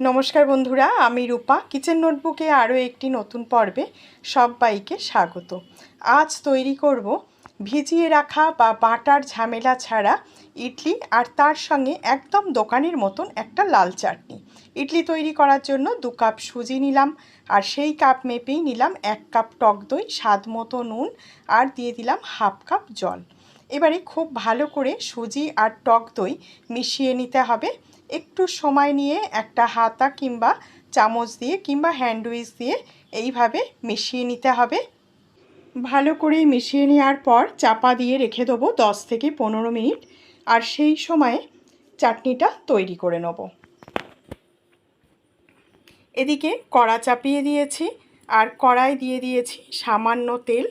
নমস্কার বন্ধুরা, আমি রূপা। কিচেন নোটবুকে আরও একটি নতুন পর্বে সবাইকে স্বাগত। আজ তৈরি করব ভিজিয়ে রাখা বা বাটার ঝামেলা ছাড়া ইডলি আর তার সঙ্গে একদম দোকানের মতন একটা লাল চাটনি। ইডলি তৈরি করার জন্য দু কাপ সুজি নিলাম আর সেই কাপ মেপেই নিলাম এক কাপ টক দই, স্বাদ মতো নুন আর দিয়ে দিলাম হাফ কাপ জল। এবারে খুব ভালো করে সুজি আর টক দই মিশিয়ে নিতে হবে। একটু সময় নিয়ে একটা হাতা কিংবা চামচ দিয়ে কিংবা হ্যান্ড উইচ দিয়ে এইভাবে মিশিয়ে নিতে হবে। ভালো করে মিশিয়ে নেওয়ার পর চাপা দিয়ে রেখে দেবো দশ থেকে পনেরো মিনিট। আর সেই সময়ে চাটনিটা তৈরি করে নেব। এদিকে কড়া চাপিয়ে দিয়েছি আর কড়াই দিয়ে দিয়েছি সামান্য তেল।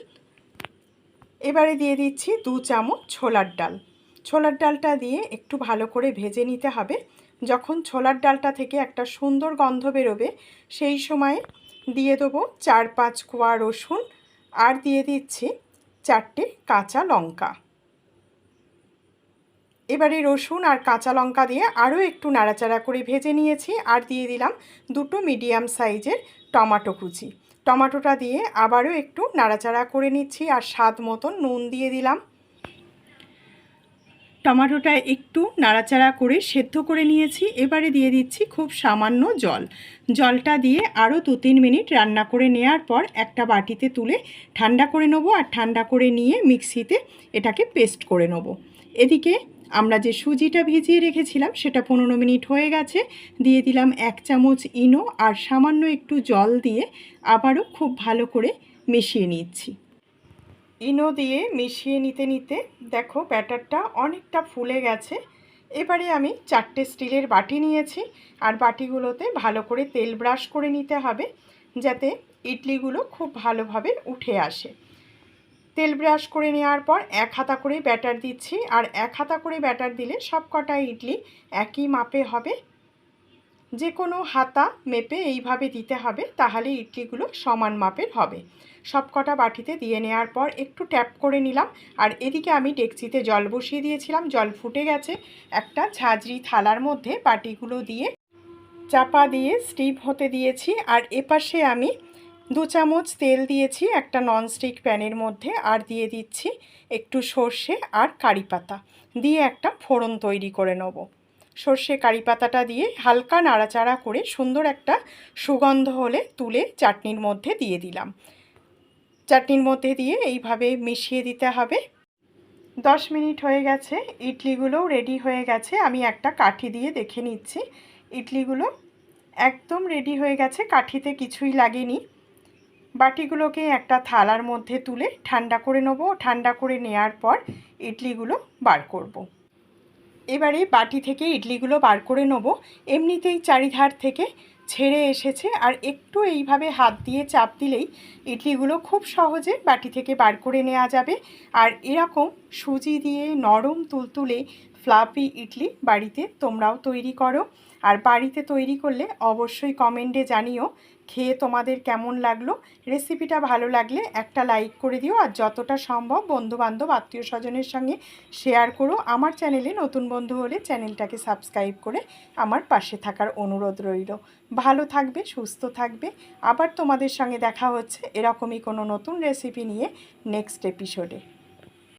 এবারে দিয়ে দিচ্ছি দু চামচ ছোলার ডাল। ছোলার ডালটা দিয়ে একটু ভালো করে ভেজে নিতে হবে। যখন ছোলার ডালটা থেকে একটা সুন্দর গন্ধ বেরোবে, সেই সময় দিয়ে দেবো চার পাঁচ কোয়া রসুন আর দিয়ে দিচ্ছি চারটে কাঁচা লঙ্কা। এবারে রসুন আর কাঁচা লঙ্কা দিয়ে আরও একটু নাড়াচাড়া করে ভেজে নিয়েছি আর দিয়ে দিলাম দুটো মিডিয়াম সাইজের টমাটো কুচি। টমাটোটা দিয়ে আবারও একটু নাড়াচাড়া করে নিচ্ছি আর স্বাদ মতন নুন দিয়ে দিলাম। টমাটোটা একটু নাড়াচাড়া করে সেদ্ধ করে নিয়েছি। এবারে দিয়ে দিচ্ছি খুব সামান্য জল। জলটা দিয়ে আরও দু তিন মিনিট রান্না করে নেওয়ার পর একটা বাটিতে তুলে ঠান্ডা করে নেব আর ঠান্ডা করে নিয়ে মিক্সিতে এটাকে পেস্ট করে নেব। এদিকে আমরা যে সুজিটা ভিজিয়ে রেখেছিলাম সেটা পনেরো মিনিট হয়ে গেছে। দিয়ে দিলাম এক চামচ ইনো আর সামান্য একটু জল দিয়ে আবারও খুব ভালো করে মিশিয়ে নিচ্ছি। ইনো দিয়ে মিশিয়ে নিতে নিতে দেখো ব্যাটারটা অনেকটা ফুলে গেছে। এবারে আমি চারটে স্টিলের বাটি নিয়েছি আর বাটিগুলোতে ভালো করে তেল ব্রাশ করে নিতে হবে যাতে ইডলিগুলো খুব ভালোভাবে উঠে আসে। তেল ব্রাশ করে নেওয়ার পর এক হাতা করে ব্যাটার দিচ্ছি আর এক হাতা করে ব্যাটার দিলে সব কটা ইডলি একই মাপে হবে। যে কোনো হাতা মেপে এইভাবে দিতে হবে, তাহলে ইডলিগুলো সমান মাপের হবে। সব কটা বাটিতে দিয়ে নেওয়ার পর একটু ট্যাপ করে নিলাম, আর এদিকে আমি ডেকচিতে জল বসিয়ে দিয়েছিলাম, জল ফুটে গেছে। একটা ঝাঁঝরি থালার মধ্যে বাটিগুলো দিয়ে চাপা দিয়ে স্টিপ হতে দিয়েছি, আর এপাশে আমি দু চামচ তেল দিয়েছি, একটা ননস্টিক প্যানের মধ্যে, আর দিয়ে দিচ্ছি একটু সর্ষে আর কারি পাতা। দিয়ে একটা ফোড়ন তৈরি করে নেব। সর্ষে কারি পাতাটা দিয়ে হালকা নাড়াচাড়া করে সুন্দর একটা সুগন্ধ হলে তুলে চাটনির মধ্যে দিয়ে দিলাম। চাটনির মধ্যে দিয়ে এইভাবে মিশিয়ে দিতে হবে। দশ মিনিট হয়ে গেছে ইডলিগুলোও রেডি হয়ে গেছে। আমি একটা কাঠি দিয়ে দেখে নিচ্ছি। ইডলিগুলো একদম রেডি হয়ে গেছে, কাঠিতে কিছুই লাগেনি। বাটিগুলোকে একটা থালার মধ্যে তুলে ঠান্ডা করে নেব। ঠান্ডা করে নেওয়ার পর ইডলিগুলো বার করব। এবারে বাটি থেকে ইডলিগুলো বার করে নেব। এমনিতেই চারিধার থেকে ছেড়ে এসেছে আর একটু এইভাবে হাত দিয়ে চাপ দিলেই ইডলিগুলো খুব সহজে বাটি থেকে বার করে নেওয়া যাবে। আর এরকম সুজি দিয়ে নরম তুলতুলে ফ্লাফি ইডলি বাড়িতে তোমরাও তৈরি করো। আর বাড়িতে তৈরি করলে অবশ্যই কমেন্টে জানিও খেয়ে তোমাদের কেমন লাগল। রেসিপিটা ভালো লাগলে একটা লাইক করে দিও। আর যতটা সম্ভব বন্ধুবান্ধব আত্মীয় স্বজনের সঙ্গে শেয়ার করো। আমার চ্যানেলে নতুন বন্ধু হলে চ্যানেলটাকে সাবস্ক্রাইব করে আমার পাশে থাকার অনুরোধ রইল। ভালো থাকবে, সুস্থ থাকবে। আবার তোমাদের সঙ্গে দেখা হচ্ছে এরকমই কোনো নতুন রেসিপি নিয়ে নেক্সট এপিসোডে